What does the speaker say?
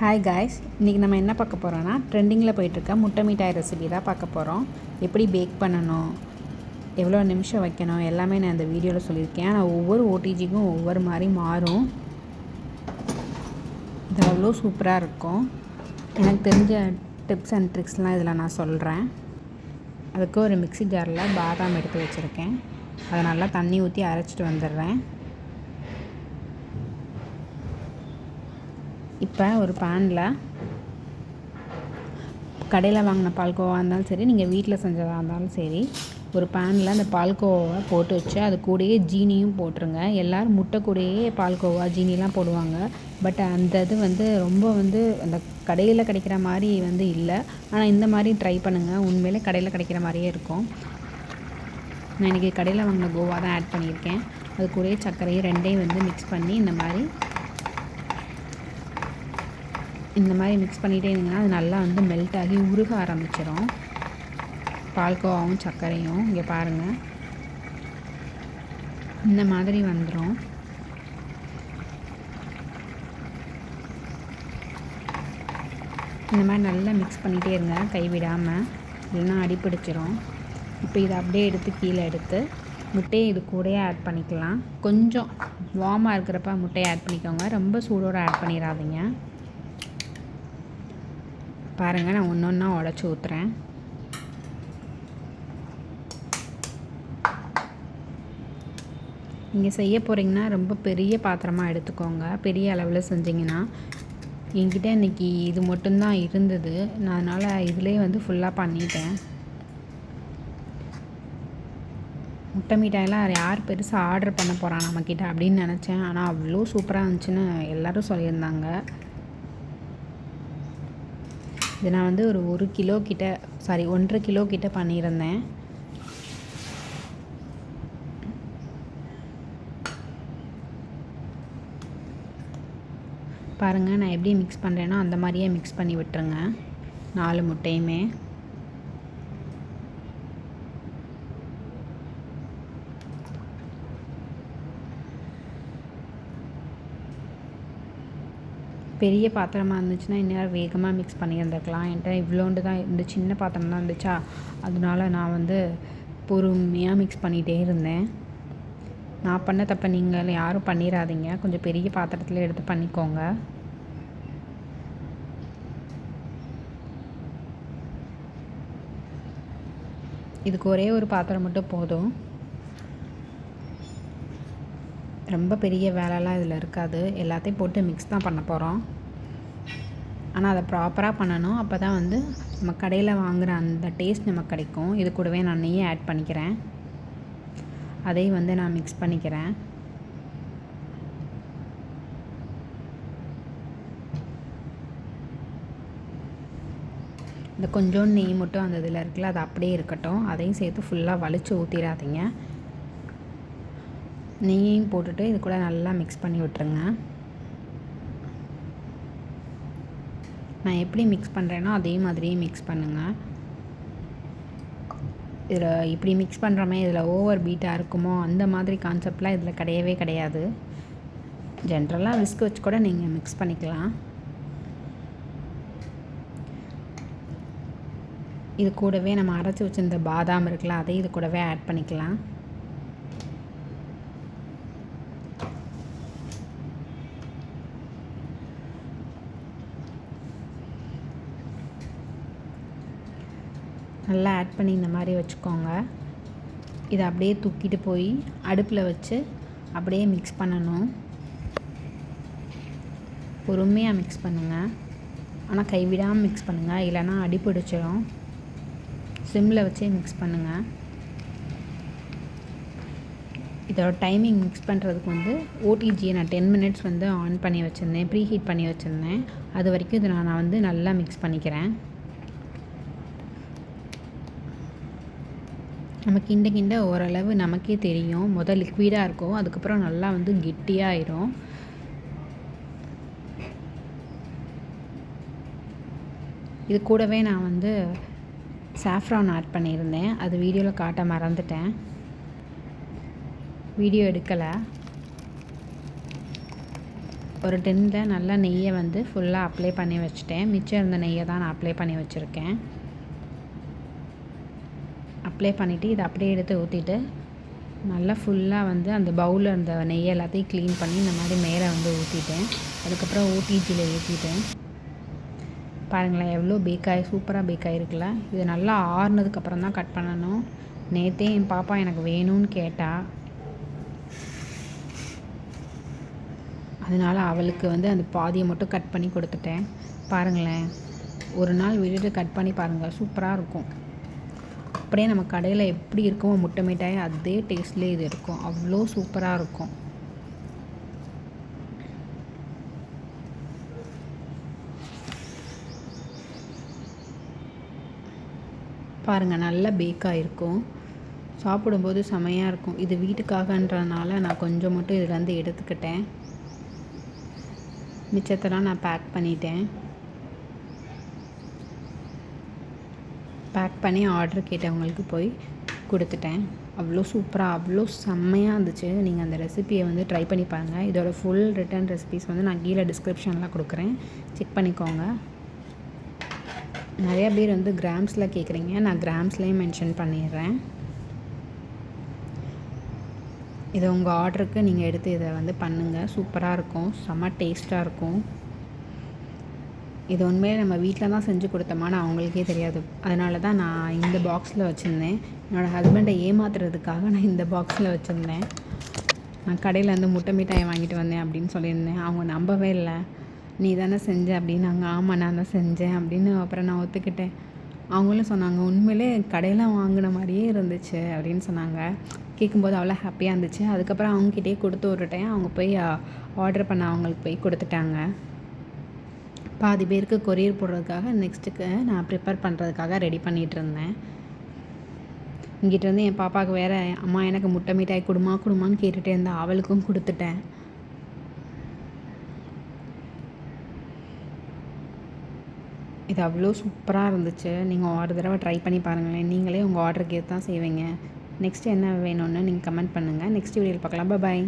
Hi guys இன்றைக்கி நம்ம என்ன பார்க்க போகிறோன்னா ட்ரெண்டிங்கில் போயிட்டுருக்க முட்டை மிட்டாய் ரெசிபி தான் பார்க்க போகிறோம் எப்படி பேக் பண்ணணும் எவ்வளோ நிமிஷம் வைக்கணும் எல்லாமே நான் இந்த வீடியோவில் சொல்லியிருக்கேன். ஆனால் ஒவ்வொரு ஓடிஜிக்கும் ஒவ்வொரு மாதிரி மாறும். இது அவ்வளோ சூப்பராக இருக்கும். எனக்கு தெரிஞ்ச டிப்ஸ் அண்ட் ட்ரிக்ஸ்லாம் இதில் நான் சொல்கிறேன் அதுக்கு ஒரு மிக்ஸி ஜாரில் பாதாம் எடுத்து வச்சுருக்கேன். அதை நல்லா தண்ணி ஊற்றி அரைச்சிட்டு வந்துடுறேன். இப்போ ஒரு பேனில் கடையில் வாங்கின பால்கோவா இருந்தாலும் சரி நீங்கள் வீட்டில் செஞ்சதாக இருந்தாலும் சரி ஒரு பேனில் அந்த பால்கோவாவை போட்டு வச்சு அது கூடயே ஜீனியும் போட்டுருங்க. எல்லோரும் முட்டை கூடயே பால்கோவா ஜீனிலாம் போடுவாங்க. பட் அந்த இது வந்து ரொம்ப வந்து அந்த கடையில் கிடைக்கிற மாதிரி வந்து இல்லை. ஆனால் இந்த மாதிரி ட்ரை பண்ணுங்கள் உண்மையிலே கடையில் கிடைக்கிற மாதிரியே இருக்கும். நான் இன்றைக்கி கடையில் வாங்கின கோவா தான் ஆட் பண்ணியிருக்கேன். அது கூடயே சர்க்கரையும் ரெண்டையும் வந்து மிக்ஸ் பண்ணி இந்த மாதிரி இந்த மாதிரி மிக்ஸ் பண்ணிகிட்டே இருந்தீங்கன்னா அது நல்லா வந்து மெல்ட் ஆகி உருக ஆரம்பிச்சிடும் பால்கோவாவும் சர்க்கரையும் இங்கே பாருங்கள் இந்த மாதிரி வந்துடும் இந்த மாதிரி நல்லா மிக்ஸ் பண்ணிகிட்டே இருங்க கைவிடாமல் இல்லைன்னா அடிப்பிடிச்சிரும். இப்போ இதை அப்படியே எடுத்து கீழே எடுத்து முட்டையை இது கூடயே ஆட் பண்ணிக்கலாம். கொஞ்சம் வார்மாக இருக்கிறப்ப முட்டையை ஆட் பண்ணிக்கோங்க. ரொம்ப சூடோடு ஆட் பண்ணிடாதீங்க. பாருங்கள் நான் ஒன்று ஒன்றா உடச்சி ஊற்றுறேன் நீங்கள் செய்ய போகிறீங்கன்னா ரொம்ப பெரிய பாத்திரமாக எடுத்துக்கோங்க. பெரிய அளவில் செஞ்சிங்கன்னா. என்கிட்ட இன்றைக்கி இது மட்டும்தான் இருந்தது. நான் அதனால் இதிலே வந்து ஃபுல்லாக பண்ணிட்டேன். முட்டை மிட்டாயெல்லாம் யார் பெருசாக ஆர்டர் பண்ண போகிறான் நம்மக்கிட்ட அப்படின்னு நினச்சேன். ஆனால் அவ்வளோ சூப்பராக இருந்துச்சுன்னு எல்லோரும் சொல்லியிருந்தாங்க. இது நான் வந்து ஒரு ஒரு கிலோ கிட்ட சாரி ஒன்றரை கிலோ கிட்ட பண்ணியிருந்தேன். பாருங்கள் நான் எப்படி மிக்ஸ் பண்ணுறேனோ அந்த மாதிரியே மிக்ஸ் பண்ணி விட்டுருங்க. நாலு முட்டையுமே. பெரிய பாத்திரமாக இருந்துச்சுன்னா இந்நேரம் வேகமாக மிக்ஸ் பண்ணியிருந்துருக்கலாம். என்கிட்ட இவ்வளோண்டு தான் இருந்து சின்ன பாத்திரம் தான் இருந்துச்சா? அதனால நான் வந்து பொறுமையாக மிக்ஸ் பண்ணிகிட்டே இருந்தேன். நான் பண்ண தப்பை நீங்கள் யாரும் பண்ணிடாதீங்க கொஞ்சம் பெரிய பாத்திரத்தில் எடுத்து பண்ணிக்கோங்க. இதுக்கு ஒரே ஒரு பாத்திரம் மட்டும் போதும். ரொம்ப பெரிய வேலைலாம் இதில் இருக்காது. எல்லாத்தையும் போட்டு மிக்ஸ் தான் பண்ண போகிறோம் ஆனால் அதை ப்ராப்பராக பண்ணணும். அப்போ தான் வந்து நம்ம கடையில் வாங்குகிற அந்த டேஸ்ட் நமக்கு கிடைக்கும். இது கூடவே நான் நெய்யை ஆட் பண்ணிக்கிறேன். அதையும் வந்து நான் மிக்ஸ் பண்ணிக்கிறேன். இந்த கொஞ்சோண்டு நெய் மட்டும் அந்த இதில் இருக்குல்ல அது அப்படியே இருக்கட்டும். அதையும் சேர்த்து ஃபுல்லாக வலிச்சு ஊற்றிடாதீங்க நெய்யையும் போட்டுட்டு இது கூட நல்லா மிக்ஸ் பண்ணி விட்டுருங்க. நான் எப்படி மிக்ஸ் பண்ணுறேனோ அதே மாதிரியே மிக்ஸ் பண்ணுங்கள் இதில் இப்படி மிக்ஸ் பண்ணுறோமே இதில் ஓவர் பீட்டாக இருக்குமோ அந்த மாதிரி கான்செப்ட்லாம் இதில் கிடையவே கிடையாது. ஜென்ரலாக விஸ்க் வச்சு கூட நீங்கள் மிக்ஸ் பண்ணிக்கலாம். இது கூடவே நம்ம அரைச்சி வச்சுருந்த பாதாம் இருக்குல்ல அதையும் இது கூடவே ஆட் பண்ணிக்கலாம். நல்லா ஆட் பண்ணி இந்த மாதிரி வச்சுக்கோங்க. இதை அப்படியே தூக்கிட்டு போய் அடுப்பில் வச்சு அப்படியே மிக்ஸ் பண்ணணும். பொறுமையாக மிக்ஸ் பண்ணுங்கள் ஆனால் கைவிடாமல் மிக்ஸ் பண்ணுங்கள் இல்லைனா அடி பிடிச்சிடும் சிம்மில் வச்சே மிக்ஸ் பண்ணுங்கள் இதோட டைமிங் மிக்ஸ் பண்ணுறதுக்கு வந்து ஓடிஜியை நான் டென் மினிட்ஸ் வந்து ஆன் பண்ணி வச்சுருந்தேன். ப்ரீ ஹீட் பண்ணி வச்சுருந்தேன். அது வரைக்கும் இதை நான் வந்து நல்லா மிக்ஸ் பண்ணிக்கிறேன். நம்ம கிண்ட கிண்ட ஓரளவு நமக்கே தெரியும். முதல் லிக்விடாக இருக்கும். அதுக்கப்புறம் நல்லா வந்து கெட்டியாயிரும். இது கூடவே நான் வந்து சாஃப்ரான் ஆட் பண்ணியிருந்தேன். அது வீடியோவில் காட்ட மறந்துட்டேன். வீடியோ எடுக்கலை. ஒரு டென்னில் நல்லா நெய்யை வந்து ஃபுல்லாக அப்ளை பண்ணி வச்சுட்டேன். மிச்சம் இருந்த நெய்யை தான் நான் அப்ளை பண்ணி வச்சுருக்கேன். அப்ளை பண்ணிவிட்டு இதை அப்படியே எடுத்து ஊற்றிட்டு நல்லா ஃபுல்லாக வந்து அந்த பவுலில் அந்த நெய் எல்லாத்தையும் க்ளீன் பண்ணி இந்த மாதிரி மேலே வந்து ஊற்றிட்டேன் அதுக்கப்புறம் ஓடிஜியில் ஊற்றிட்டேன் பாருங்களேன் எவ்வளோ பேக்காகி சூப்பராக பேக் ஆகிருக்குல்ல இது நல்லா ஆறுனதுக்கப்புறம் தான் கட் பண்ணணும். நேற்றே என் பாப்பா எனக்கு வேணும்னு கேட்டா அதனால் அவளுக்கு வந்து அந்த பாதியை மட்டும் கட் பண்ணி கொடுத்துட்டேன். பாருங்களேன் ஒரு நாள் விட்டுட்டு கட் பண்ணி பாருங்கள் சூப்பராக இருக்கும். அப்படியே நம்ம கடையில் எப்படி இருக்குமோ முட்டை மிட்டாய் அதே டேஸ்ட்லேயே இது இருக்கும். அவ்வளோ சூப்பராக இருக்கும். பாருங்கள் நல்லா பேக்காக இருக்கும். சாப்பிடும்போது செமையாக இருக்கும். இது வீட்டுக்காகன்றதுனால நான் கொஞ்சம் மட்டும் இதுலேருந்து எடுத்துக்கிட்டேன். மிச்சத்தெல்லாம் நான் பேக் பண்ணிட்டேன். பேக் பண்ணி ஆர்டர் கேட்டவங்களுக்கு போய் கொடுத்துட்டேன். அவ்வளோ சூப்பராக அவ்வளோ செம்மையாக இருந்துச்சு. நீங்கள் அந்த ரெசிப்பியை வந்து ட்ரை பண்ணி பாருங்கள் இதோட ஃபுல் ரிட்டன் ரெசிபிஸ் வந்து நான் கீழே டிஸ்கிரிப்ஷனில் கொடுக்குறேன். செக் பண்ணிக்கோங்க. நிறையா பேர் வந்து கிராம்ஸில் கேட்குறீங்க நான் கிராம்ஸ்லேயும் மென்ஷன் பண்ணிடுறேன். இதை உங்கள் ஆர்டருக்கு நீங்கள் எடுத்து இதை வந்து பண்ணுங்கள் சூப்பராக இருக்கும். செம்ம டேஸ்ட்டாக இருக்கும். இது உண்மையிலே நம்ம வீட்டில் தான் செஞ்சு கொடுத்தோமான்னு அவங்களுக்கே தெரியாது. அதனால தான் நான் இந்த பாக்ஸில் வச்சுருந்தேன். என்னோடய ஹஸ்பண்டை ஏமாத்துறதுக்காக நான் இந்த பாக்ஸில் வச்சுருந்தேன். நான் கடையில் வந்து முட்டை மிட்டாயை வாங்கிட்டு வந்தேன் அப்படின்னு சொல்லியிருந்தேன். அவங்க நம்பவே இல்லை. நீ தானே செஞ்ச அப்படின்னாங்க. ஆமாம் நான் தான் செஞ்சேன் அப்படின்னு அப்புறம் நான் ஒத்துக்கிட்டேன். அவங்களும் சொன்னாங்க உண்மையிலே கடையில் வாங்கின மாதிரியே இருந்துச்சு அப்படின்னு சொன்னாங்க. கேட்கும்போது அவ்வளோ ஹாப்பியாக இருந்துச்சு. அதுக்கப்புறம் அவங்ககிட்டயே கொடுத்து விட்டுட்டேன். அவங்க போய் ஆர்டர் பண்ண அவங்களுக்கு போய் கொடுத்துட்டாங்க. பாதி பேருக்கு கொரியர் போடுறதுக்காக நெக்ஸ்ட்டுக்கு நான் ப்ரிப்பேர் பண்ணுறதுக்காக ரெடி பண்ணிகிட்டு இருந்தேன் இங்கிட்ட வந்து என் பாப்பாவுக்கு வேறு அம்மா எனக்கு முட்டை மிட்டாய் கொடுமா கொடுமான்னு கேட்டுகிட்டே இருந்தேன் அவளுக்கும் கொடுத்துட்டேன். இது அவ்வளோ சூப்பராக இருந்துச்சு. நீங்கள் ஒரு தடவை ட்ரை பண்ணி பாருங்களேன். நீங்களே உங்கள் ஆர்டருக்கு ஏற்று தான் செய்வீங்க. நெக்ஸ்ட் என்ன வேணும்னு நீங்கள் கமெண்ட் பண்ணுங்கள் நெக்ஸ்ட் வீடியோவில் பார்க்கலாம். பாய்